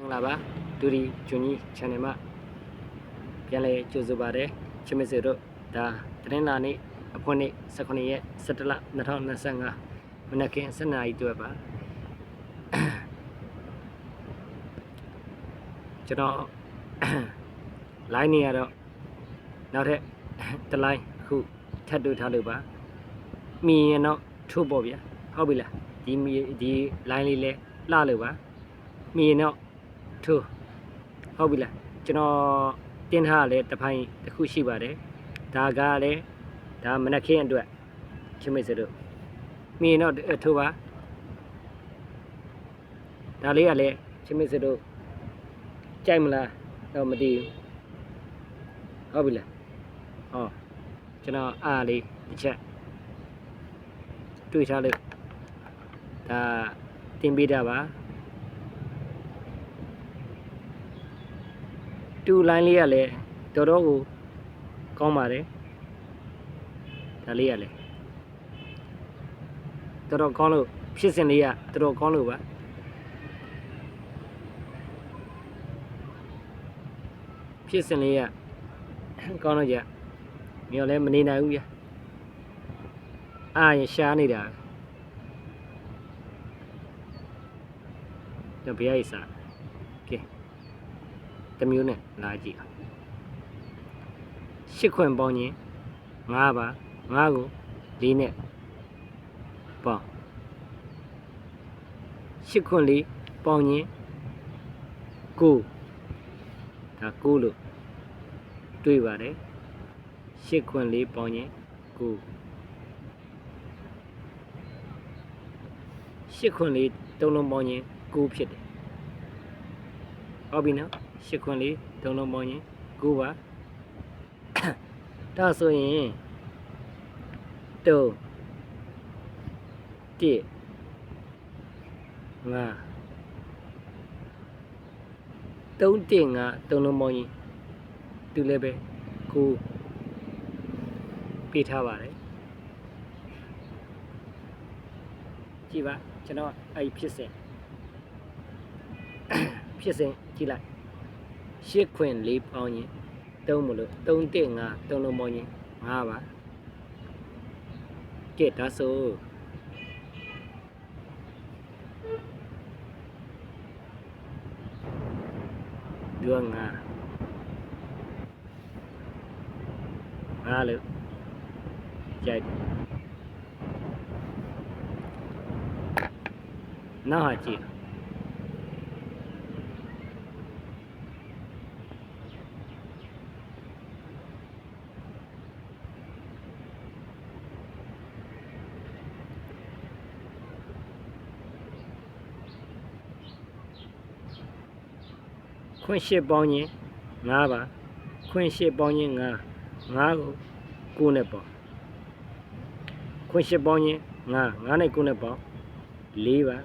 မင်္ဂလာပါဒူရီဂျွန်ကြီး channel မှာပြန်လည်ကြိုဆိုပါရစေချစ်မစေတို့ဒါသတင်းလာနေ့အဖွင့်နေ့18ရက်17လ2025မနက်ခင်း7:00နာရီတွေ့ပါကျွန်တော် line နေရတော့နောက်ထပ်တစ် line အခုထပ်တွေ့ထားလို့ပါမြင်ရင်တော့ထိုးပေါ့ဗျာဟုတ်ပြီလားဒီမြင်ဒီ line လေးလဲလှလို့ပါမြင်ရင်တော့ ထိုးဟုတ်ပြီလားကျွန်တော်တင်းထားရလဲတစ်ပိုင်းတစ်ခုရှိပါတယ်ဒါကလည်းဒါမနက်ခင်းအတွက်ချစ်မိတ်ဆွေတို့မြင်တော့ထိုးပါဒါလေးကလည်းချစ်မိတ်ဆွေတို့ကြိုက်မလားတော့မသိဘူးဟုတ်ပြီလားဟောကျွန်တော်အားလေးတစ်ချက်တွေ့ထားလို့ဒါတင်ပေးတာပါ တူလိုင်းလေးကလည်းတော်တော်ကိုကောင်းပါတယ်ဒါလေးကလည်းတော်တော်ကောင်းလို့ဖြစ်စဉ်လေးကတော်တော်ကောင်းလို့ပါဖြစ်စဉ်လေးကကောင်းတော့ကြမြော်လည်းမနေနိုင်ဘူးဗျာအာရင်ရှားနေတာတော့ဘယ်ရိုက်စားကဲ တစ်မျိုးနဲ့လာကြည့်အောင်ရှစ်ခွင်ပေါင်းရင်9ပါ9ကို၄နဲ့ပေါင်းရှစ်ခွင်လေးပေါင်းရင်9ဒါ9လို့တွေးပါတယ်ရှစ်ခွင်လေးပေါင်းရင်9ရှစ်ခွင်လေးသုံးလုံးပေါင်းရင်9ဖြစ်တယ်ဟုတ်ပြီနော် ရှစ်ခွန်းလေးဒုံလုံးပေါင်းရင်9ပါဒါဆိုရင်တုံးတစ်ငါတုံးတစ်ငါတုံးလုံးပေါင်းရင်သူလည်းပဲ9ပေးထားပါတယ်ကြည့်ပါကျွန်တော်အဲ့ဒီဖြစ်စဉ်ဖြစ်စဉ်ကြည့်လိုက် ရှစ်ခွင်လေးပေါင်းရင်သုံးမလို့3 1 5 3လုံးပေါင်းရင်5ပါကဲဒါဆိုဒီကငါငါလို့ကြိုက်တယ်နောက်ဟာကြည့် ခွင့်ရှစ်ပေါင်းရင်9ပါခွင့်ရှစ်ပေါင်းရင်9 9ကို9နဲ့ပေါင်းခွင့်ရှစ်ပေါင်းရင်9 9နဲ့9နဲ့ပေါင်း4ပါ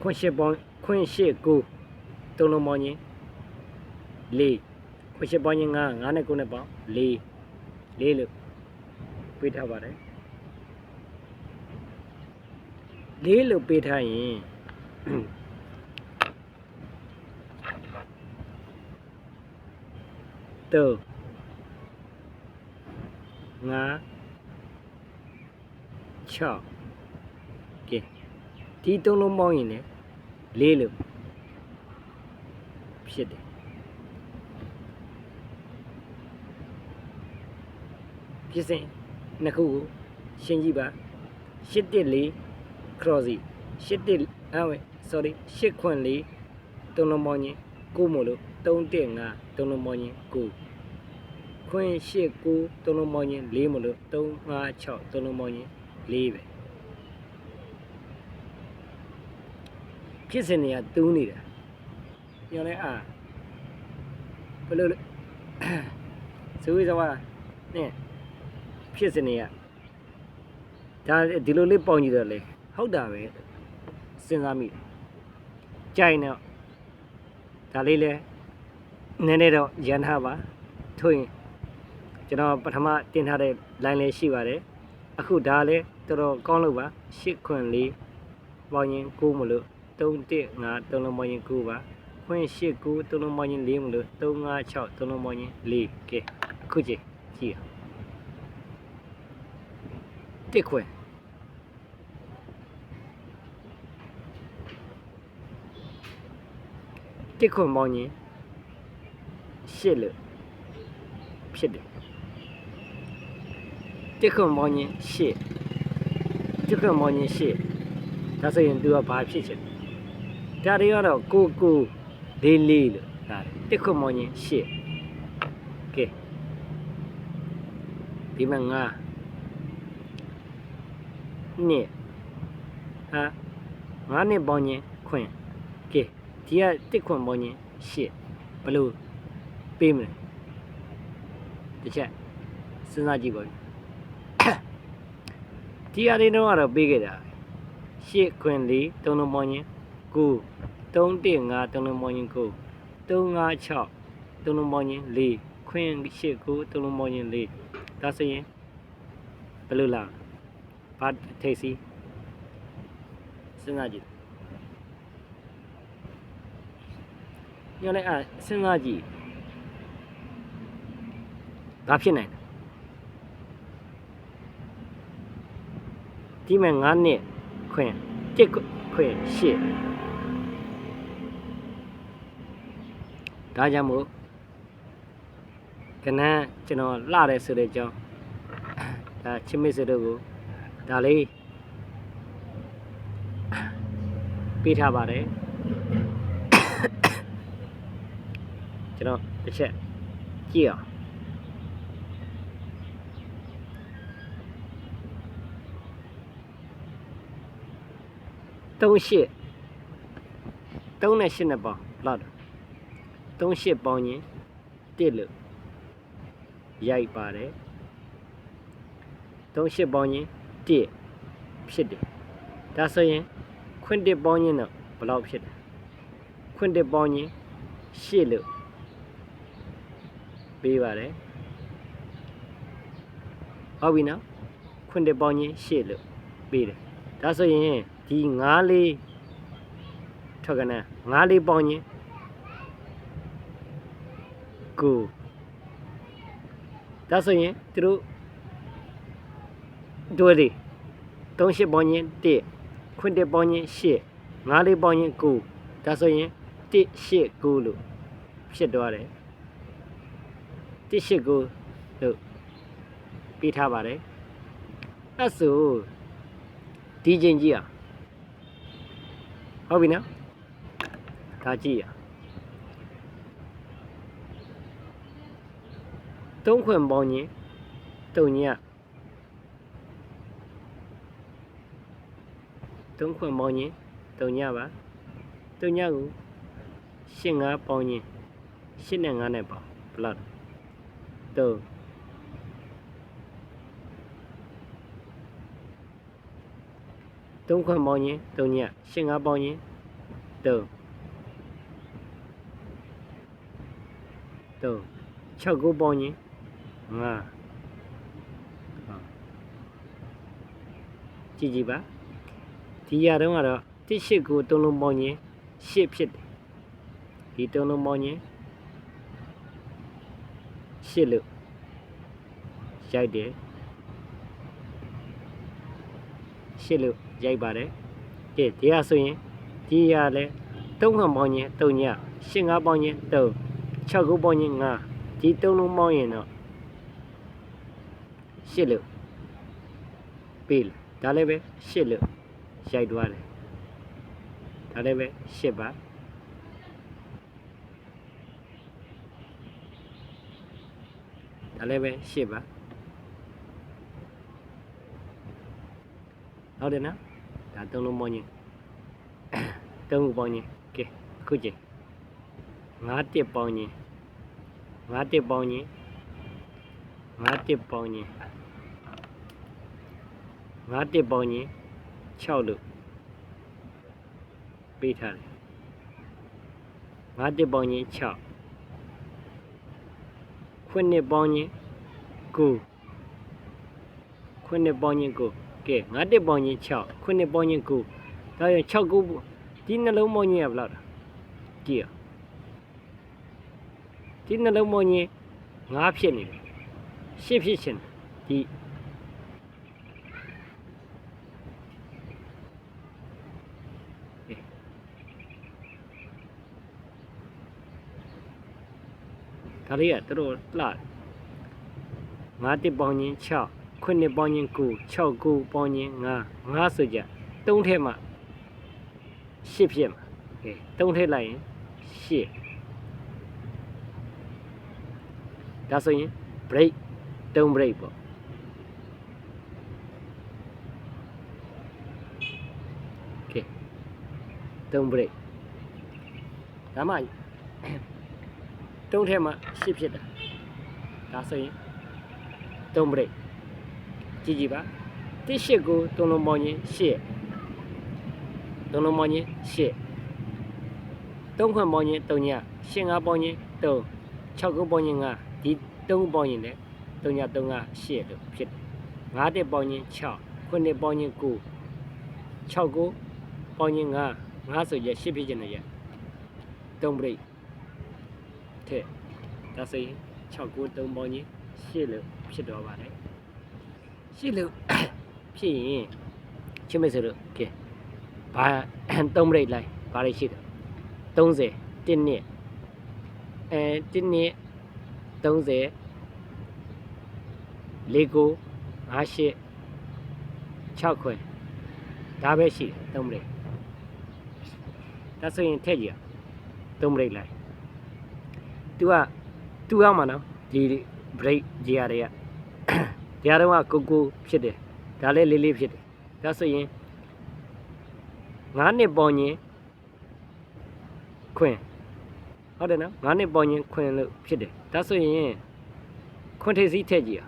ခွင့်ရှစ်ပေါင်းခွင့်ရှစ်9သုံးလုံးပေါင်းရင်4ခွင့်ရှစ်ပေါင်းရင်9 9နဲ့9နဲ့ပေါင်း4 4လို့ပေးထားပါတယ်4လို့ပေးထားရင် từ ngã chọ kìa tí tung lông bong gì nè lê lực ဖြစ်တယ်ဖြစ်စဉ်နှစ်ခုကိုရှင်းကြည့်ပါရှစ်တစ်လေး crossy ရှစ်တစ် အဲဝဲ sorry ရှစ်ခွန်လေးသုံးလုံးပေါင်းရင်ကိုမို့လို့3တက်5သုံးလုံးပေါင်းရင်ကိုခွင်ရှစ်ကိုသုံးလုံးပေါင်းရင်4မို့လို့3 5 6သုံးလုံးပေါင်းရင်4ပဲဖြစ်စဉ်တွေကတူးနေတာညောင်းလဲအာဘယ်လိုလဲဇဝေးဇဝါနဲ့ဖြစ်စဉ်တွေကဒါဒီလိုလေးပေါင်းကြည့်တော့လေဟုတ်တာပဲ စဉ်းစားမိတယ်ကြိုင်တော့ဒါလေးလဲနည်းနည်းတော့ရန်ထားပါထို့ရင်ကျွန်တော်ပထမတင်ထားတဲ့ line လေးရှိပါတယ်အခုဒါလဲတော်တော်ကောင်းလို့ပါရှစ်ခွန်လေးပေါင်းရင်9မလို့3 1 5 3လုံးပေါင်းရင်9ပါခွင့်8 9 3လုံးပေါင်းရင်4မလို့3 5 6 3လုံးပေါင်းရင်4ကဲအခုကြည့်ကြည့်တစ်ခွင့် တစ်ခွင့်ပေါင်းရင်8လို့ဖြစ်တယ်တစ်ခွင့်ပေါင်းရင်8တစ်ခွင့်ပေါင်းရင်8ဒါဆိုရင်သူကဘာဖြစ်ချင်လဲဒါတွေကတော့ကိုကိုလေးလေးလို့ဒါတစ်ခွင့်ပေါင်းရင်8ကဲဒီမှာငါနှစ်ဟာငါနှစ်ပေါင်းရင်ခွင့်ကဲ ဒီကတစ်ခွင့်ပေါင်းရင်8ဘယ်လိုပေးမလဲတစ်ချက်စဉ်းစားကြည့်ပါဦးဒီအရင်တော့ကတော့ပေးခဲ့တာရှစ်ခွင်လေးသုံးလုံးပေါင်းရင်9 3 1 5သုံးလုံးပေါင်းရင်9 3 5 6သုံးလုံးပေါင်းရင်4ခွင်ရှစ်9သုံးလုံးပေါင်းရင်4ဒါဆိုရင်ဘယ်လိုလားဘာထိတ်စီစဉ်းစားကြည့် ညနေအစဉ်းစားကြည့်ဘာဖြစ်နိုင်လဲဒီမဲ့9နှစ်ခွင်တစ်ခွင်ရှစ်ဒါကြောင့်မို့ကနန်းကျွန်တော်လှတယ်ဆိုတဲ့အကြောင်းဒါချစ်မိတ်ဆွေတို့ကိုဒါလေးပေးထားပါတယ် ကျွန်တော်တစ်ချက်ကြည့်အောင်38 3နဲ့8နဲ့ပေါင်းလောက်တော့38ပေါင်းရင်1လို့ရိုက်ပါတယ်38ပေါင်းရင်1ဖြစ်တယ်ဒါဆိုရင်ခွင့်1ပေါင်းရင်တော့ဘယ်လောက်ဖြစ်တယ်ခွင့်1ပေါင်းရင်8လို့ ပေးပါတယ်ဟုတ်ပြီနော်ခွင့်1ပေါင်းရင်8လို့ပေးတယ်ဒါဆိုရင်ဒီ9လေးထောက်ကနန်း9လေးပေါင်းရင်ကိုဒါဆိုရင်သူတို့တွဲလေး38ပေါင်းရင်1ခွင့်1ပေါင်းရင်8 9လေးပေါင်းရင်9ဒါဆိုရင်1 8 9လို့ဖြစ်သွားတယ် 1 8 9လို့ပေးထားပါတယ်အဲ့ဆိုဒီချိန်ကြီးอ่ะဟုတ်ပြီနော်ဒါကြည့်ရသုံးခွင်ပေါင်းရင်တုံညသုံးခွင်ပေါင်းရင်တုံညပါတုံညကိုရှင်းငါပေါင်းရင်ရှင်းနဲ့ငါနဲ့ပေါင်းဘလောက် တုံသုံးခွင်ပေါင်းရင်တုံညရှင်းငါပေါင်းရင်တုံတုံ6ကိုပေါင်းရင်5ကြည့်ကြည့်ပါဒီရတော့ကတော့1 8ကို3လုံးပေါင်းရင်8ဖြစ်တယ်ဒီ3လုံးပေါင်းရင် 8လို့ရိုက်တယ်8လို့ရိုက်ပါတယ်ကဲဒီဟာဆိုရင်ဒီရလဲ3ခွန်ပေါင်းရင်3ည8 5ပေါင်းရင်3 6ကိုပေါင်းရင်5ဒီ3လုံးပေါင်းရင်တော့8လို့ပေးတယ်ဒါလည်းပဲ8လို့ရိုက်သွားတယ်ဒါလည်းပဲ8ပါ ဒါလည်းပဲ8ပါဟုတ်တယ်နော်ဒါ3လုံးပေါင်းရင်3ခုပေါင်းရင်ကဲအခုချိန်5တစ်ပေါင်းရင်5တစ်ပေါင်းရင်5တစ်ပေါင်းရင်5တစ်ပေါင်းရင်6လို့ပေးထားတယ်5တစ်ပေါင်းရင်6 ခွန်းနှစ်ပေါင်းရင်9ခွန်းနှစ်ပေါင်းရင်9ကဲ5တစ်ပေါင်းရင်6ခွန်းနှစ်ပေါင်းရင်9ဒါဒါရင်6ခုဒီနှလုံးပေါင်းခြင်းကဘယ်လောက်လဲကြည့်ရဒီနှလုံးပေါင်းခြင်း9ဖြစ်နေတယ်10ဖြစ်ရှင်ဒီ ဒါလေးကတော်တော်လှတယ်ငါးတစ်ပေါင်းခြင်း6ခုနှစ်ပေါင်းခြင်း9 6ခုပေါင်းခြင်း9 9ဆိုကြ3ထဲမှာ10ဖြစ်မှာကဲ3ထဲလိုက်ရင်10ဒါဆိုရင် break 3 break ပေါ့ကဲ3 break ဒါမှ 3ထဲမှာ10ဖြစ်တာဒါဆိုရင်3 break ကြည့်ကြည့်ပါတစ်ရှစ်ကို3လုံးပေါင်းရင်8 3လုံးပေါင်းရင်8 3ခွန်းပေါင်းရင်3ည8 5ပေါင်းရင်3 6ခုပေါင်းရင်5ဒီ3ပေါင်းရင်လည်း3ည3 5 8လို့ဖြစ်တယ်5တက်ပေါင်းရင်6ခုနှစ်ပေါင်းရင်9 6ကိုပေါင်းရင်5 5ဆိုရ10ဖြစ်ချင်တယ်ရ3 break တဲ့ဒါဆိုရင်6ကို3ပေါင်းရင်8လို့ဖြစ်တော့ပါတယ်8လို့ဖြစ်ရင်ချင်းမဆိုလို့ကဲဘာ3 break လိုက်ဘာတွေရှိတယ်30 1နှစ်အဲ1နှစ်30 4ကို58 6ခွဲဒါပဲရှိတယ်3 break ဒါဆိုရင်ထည့်ကြည့်ရ3 break လိုက် तू က तू ရမှာနော်ဒီ break ကြီးရတွေကဒီရတော့ကိုကိုဖြစ်တယ်ဒါလည်းလေးလေးဖြစ်တယ်ဒါဆိုရင်9နှစ်ပေါင်းရင်ခွင်ဟုတ်တယ်နော်9နှစ်ပေါင်းရင်ခွင်လို့ဖြစ်တယ်ဒါဆိုရင်ခွင်ထေစီထည့်ကြည့်ရ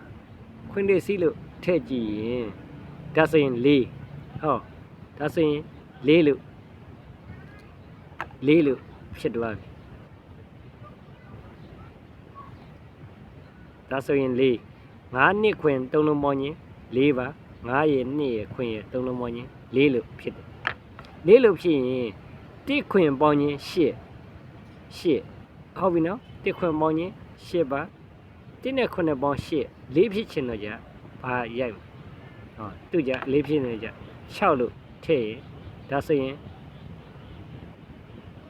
ခွင်ထေစီလို့ထည့်ကြည့်ရင်ဒါဆိုရင်4ဟောဒါဆိုရင်4လို့4လို့ဖြစ်သွားပြီ ဒါဆိုရင်4 9နှစ်ခွင်3လုံးပေါင်းရင်4ပါ9ရဲ့2ရဲ့ခွင်ရဲ့3လုံးပေါင်းရင်4လို့ဖြစ်တယ်4လို့ဖြစ်ရင်တစ်ခွင်ပေါင်းရင်8 8ဟုတ်ပြီနော်တစ်ခွင်ပေါင်းရင်8ပါတစ်နဲ့ခွင်နဲ့ပေါင်း8 4ဖြစ်ချင်တော့じゃဘာရိုက်မလဲဟောသူကြ4ဖြစ်နေကြ6လို့ထည့်ရင်ဒါဆိုရင်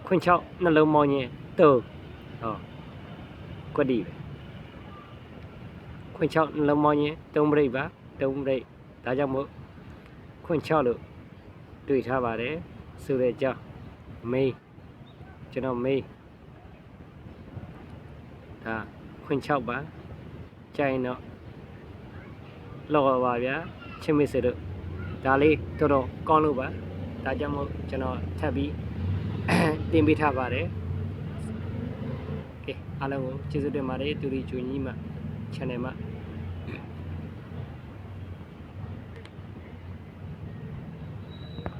ခွင်6နှလုံးပေါင်းရင်3ဟောကွက်တီပဲ ခွင်6နှလုံးပေါင်းရင်3ပြိတ်ပါ3ပြိတ်ဒါကြောင့်မို့ခွင်6လို့တွေ့ထားပါတယ်ဆိုတဲ့အကြောင်းမေးကျွန်တော်မေးဒါခွင်6ပါကြိုင်တော့လောက်ပါဗျာချင်းမေးစတို့ဒါလေးတော်တော်ကောင်းလို့ပါဒါကြောင့်မို့ကျွန်တော်ထပ်ပြီးတင်ပေးထားပါတယ်ကဲအားလုံးကိုကျေးဇူးတင်ပါတယ်တူရီဂျူညီမ channel မှာ